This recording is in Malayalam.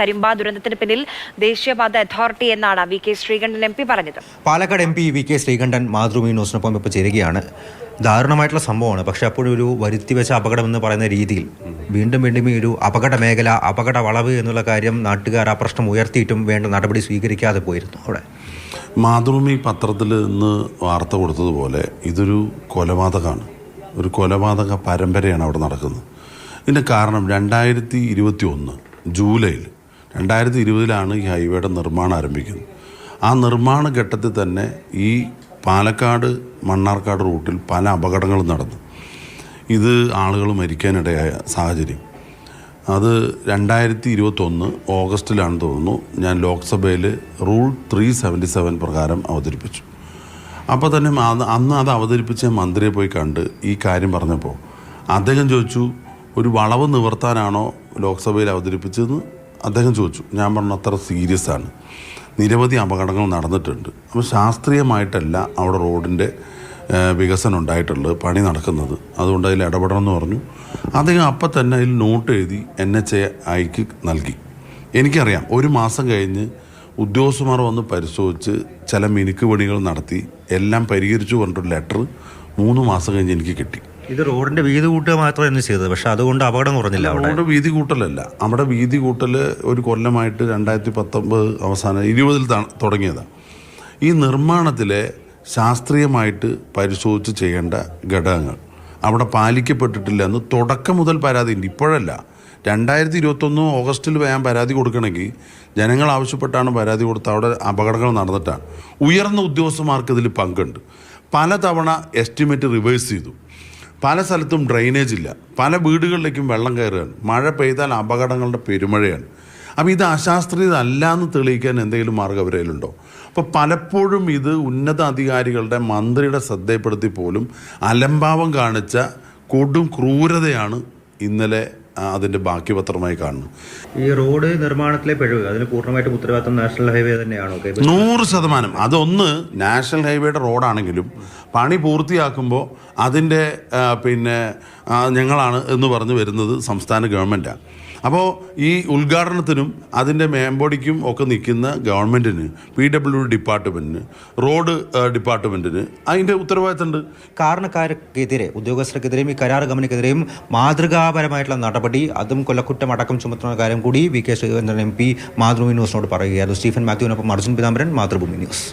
കരിമ്പ ദുരന്തത്തിന് പിന്നിൽ ദേശീയപാത അതോറിറ്റി എന്നാണ് V K Sreekandan M P പറഞ്ഞത്. Palakkad M P V K Sreekandan Mathrubhumi ന്യൂസിനൊപ്പം ഇപ്പോൾ ചേരുകയാണ്. ദാരുണമായിട്ടുള്ള സംഭവമാണ്. പക്ഷേ ഒരു വരുത്തിവെച്ച അപകടം എന്ന് പറയുന്ന രീതിയിൽ വീണ്ടും വീണ്ടും ഈ ഒരു അപകട മേഖല അപകട വളവ് എന്നുള്ള കാര്യം നാട്ടുകാർ ആ പ്രശ്നം ഉയർത്തിയിട്ടും വേണ്ട നടപടി സ്വീകരിക്കാതെ പോയിരുന്നു അവിടെ. മാതൃഭൂമി പത്രത്തിൽ ഇന്ന് വാർത്ത കൊടുത്തതുപോലെ ഇതൊരു കൊലപാതകമാണ്. ഒരു കൊലപാതക പരമ്പരയാണ് അവിടെ നടക്കുന്നത്. ഇതിന്റെ കാരണം രണ്ടായിരത്തി ഇരുപത്തി ഒന്ന് ജൂലൈയിൽ രണ്ടായിരത്തി ഇരുപതിലാണ് ഈ ഹൈവേയുടെ നിർമ്മാണം ആരംഭിക്കുന്നത്. ആ നിർമ്മാണ ഘട്ടത്തിൽ തന്നെ ഈ പാലക്കാട് മണ്ണാർക്കാട് റൂട്ടിൽ പല അപകടങ്ങളും നടന്നു. ഇത് ആളുകൾ മരിക്കാനിടയായ സാഹചര്യം. അത് രണ്ടായിരത്തി ഇരുപത്തൊന്ന് ഓഗസ്റ്റിലാണെന്ന് തോന്നുന്നു. ഞാൻ ലോക്സഭയിൽ റൂൾ ത്രീ സെവന്റി സെവൻ പ്രകാരം അവതരിപ്പിച്ചു. അപ്പോൾ തന്നെ അന്ന് അത് അവതരിപ്പിച്ച മന്ത്രിയെ പോയി കണ്ട് ഈ കാര്യം പറഞ്ഞപ്പോൾ അദ്ദേഹം ചോദിച്ചു ഒരു വളവ് നിവർത്താനാണോ ലോക്സഭയിൽ അവതരിപ്പിച്ചതെന്ന്? അദ്ദേഹം ചോദിച്ചു ഞാൻ പറഞ്ഞു അത്ര സീരിയസ് ആണ്. നിരവധി അപകടങ്ങൾ നടന്നിട്ടുണ്ട്. അപ്പോൾ ശാസ്ത്രീയമായിട്ടല്ല അവിടെ റോഡിന്റെ വികസനം ഉണ്ടായിട്ടുള്ളത് പണി നടക്കുന്നത്. അതുകൊണ്ട് അതിൽ ഇടപെടണം എന്ന് പറഞ്ഞു. അദ്ദേഹം അപ്പം തന്നെ അതിൽ നോട്ട് എഴുതി എൻ എച്ച് എ ഐക്ക് നൽകി. എനിക്കറിയാം ഒരു മാസം കഴിഞ്ഞ് ഉദ്യോഗസ്ഥന്മാർ വന്ന് പരിശോധിച്ച് ചില മിനുക്ക് പണികൾ നടത്തി എല്ലാം പരിഹരിച്ചു പറഞ്ഞിട്ടൊരു ലെറ്റർ മൂന്ന് മാസം കഴിഞ്ഞ് എനിക്ക് കിട്ടി. ഇത് റോഡിന്റെ വീതി കൂട്ടുക മാത്രമായിരുന്നു ചെയ്തത്. പക്ഷെ അതുകൊണ്ട് അപകടം കുറഞ്ഞില്ല അവിടെ. വീതി കൂട്ടലല്ല. അവിടെ വീതി കൂട്ടൽ ഒരു കൊല്ലമായിട്ട് രണ്ടായിരത്തി പത്തൊമ്പത് അവസാനം ഇരുപതിൽ തുടങ്ങിയതാണ് ഈ നിർമ്മാണത്തിലെ ശാസ്ത്രീയമായിട്ട് പരിശോധിച്ച് ചെയ്യേണ്ട ഘടകങ്ങൾ അവിടെ പാലിക്കപ്പെട്ടിട്ടില്ല എന്ന് തുടക്കം മുതൽ പരാതി ഉണ്ട്. ഇപ്പോഴല്ല. രണ്ടായിരത്തി ഇരുപത്തൊന്ന് ഓഗസ്റ്റിൽ ഞാൻ പരാതി കൊടുക്കണമെങ്കിൽ ജനങ്ങൾ ആവശ്യപ്പെട്ടാണ് പരാതി കൊടുത്ത അവിടെ അപകടങ്ങൾ നടന്നിട്ടാണ്. ഉയർന്ന ഉദ്യോഗസ്ഥന്മാർക്ക് ഇതിൽ പങ്കുണ്ട്. പലതവണ എസ്റ്റിമേറ്റ് റിവേഴ്സ് ചെയ്തു. പല സ്ഥലത്തും ഡ്രെയിനേജ് ഇല്ല. പല വീടുകളിലേക്കും വെള്ളം കയറുകയാണ്. മഴ പെയ്താൽ അപകടങ്ങളുടെ പെരുമഴയാണ്. അപ്പോൾ ഇത് അശാസ്ത്രീയത അല്ല എന്ന് തെളിയിക്കാൻ എന്തെങ്കിലും മാർഗം അവരേലുണ്ടോ അപ്പോൾ പലപ്പോഴും ഇത് ഉന്നത അധികാരികളുടെ മന്ത്രിയുടെ ശ്രദ്ധയപ്പെടുത്തി പോലും അലംഭാവം കാണിച്ച കൊടും ക്രൂരതയാണ് ഇന്നലെ അതിന്റെ ബാക്കി പത്രമായി കാണുന്നു ഈ റോഡ് നിർമ്മാണത്തിലെ പിഴവ് അതിന് പൂർണമായിട്ടും ഉത്തരവാദിത്തം നാഷണൽ ഹൈവേ തന്നെയാണോ? നൂറ് ശതമാനം. അതൊന്ന് നാഷണൽ ഹൈവേയുടെ റോഡാണെങ്കിലും പണി പൂർത്തിയാക്കുമ്പോൾ അതിന്റെ പിന്നെ ഞങ്ങളാണ് എന്ന് പറഞ്ഞ് വരുന്നത് സംസ്ഥാന ഗവൺമെന്റാണ് അപ്പോൾ ഈ ഉദ്ഘാടനത്തിനും അതിന്റെ മേമ്പൊടിക്കും ഒക്കെ നിൽക്കുന്ന ഗവൺമെന്റിന് പി ഡബ്ല്യു ഡിപ്പാർട്ട്മെന്റിന് റോഡ് ഡിപ്പാർട്ട്മെന്റിന് അതിന്റെ ഉത്തരവാദിത്തമുണ്ട്. കാരണക്കാർക്കെതിരെ ഉദ്യോഗസ്ഥർക്കെതിരെയും ഈ കരാർ കമ്പനിക്കെതിരെയും മാതൃകാപരമായിട്ടുള്ള നടപടി അതും കൊല്ലക്കുറ്റം അടക്കം ചുമത്തുന്ന കാര്യം കൂടി V K Sreekandan M P Mathrubhumi ന്യൂസിനോട് പറയുകയായിരുന്നു. സ്റ്റീഫൻ മാത്യുവിനൊപ്പം അർജുൻ പിതാംബരൻ മാതൃഭൂമി ന്യൂസ്.